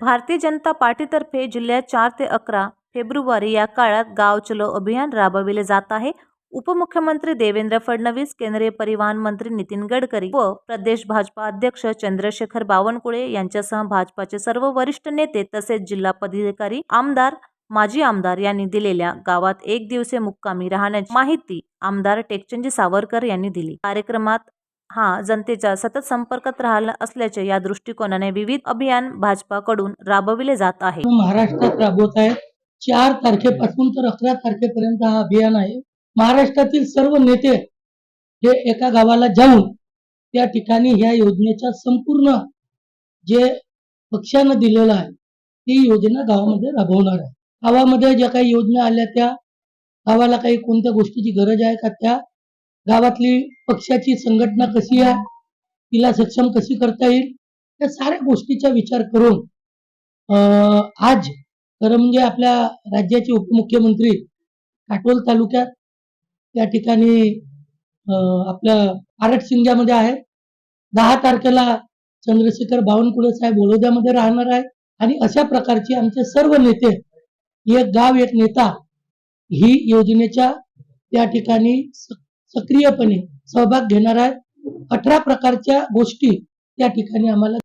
भारतीय जनता पार्टीतर्फे जिल्ह्यात चार ते अकरा फेब्रुवारी या काळात गाव चलो अभियान राबविले जात आहे. उपमुख्यमंत्री देवेंद्र फडणवीस केंद्रीय परिवहन मंत्री नितीन गडकरी व प्रदेश भाजपा अध्यक्ष चंद्रशेखर बावनकुळे यांच्यासह भाजपाचे सर्व वरिष्ठ नेते तसेच जिल्हा पदाधिकारी आमदार माजी आमदार यांनी दिलेल्या गावात एक दिवसीय मुक्कामी राहण्याची माहिती आमदार टेकचंदी सावरकर यांनी दिली. कार्यक्रमात हा जनतेच्या सतत संपर्कात राहिला असल्याचे या दृष्टिकोनाने विविध अभियान भाजपाकडून राबविले जात आहे. महाराष्ट्रात राबवत आहे चार तारखेपासून तर अकरा तारखेपर्यंत हा अभियान आहे. महाराष्ट्रातील सर्व नेते हे एका गावाला जाऊन त्या ठिकाणी ह्या योजनेच्या संपूर्ण जे पक्षानं दिलेलं आहे ती योजना गावामध्ये राबवणार आहे. गावामध्ये ज्या काही योजना आल्या त्या गावाला काही कोणत्या गोष्टीची गरज आहे का त्या गावातली पक्षाची संघटना कशी आहे? तिला सक्षम कशी करता येईल? या साऱ्या गोष्टीचा विचार करून अं, आज खरं म्हणजे आपल्या राज्याचे उपमुख्यमंत्री काटोल तालुक्यात त्या ठिकाणी अं, आपल्या आरट शिंग्यामध्ये आहे. दहा तारखेला चंद्रशेखर बावनकुळे साहेब वडोद्यामध्ये राहणार आहे आणि अशा प्रकारचे आमचे सर्व नेते एक गाव एक नेता ही योजनेच्या त्या ठिकाणी सक्रियपणे सहभाग घेणार आहे. अठरा प्रकारच्या गोष्टी त्या ठिकाणी आम्हाला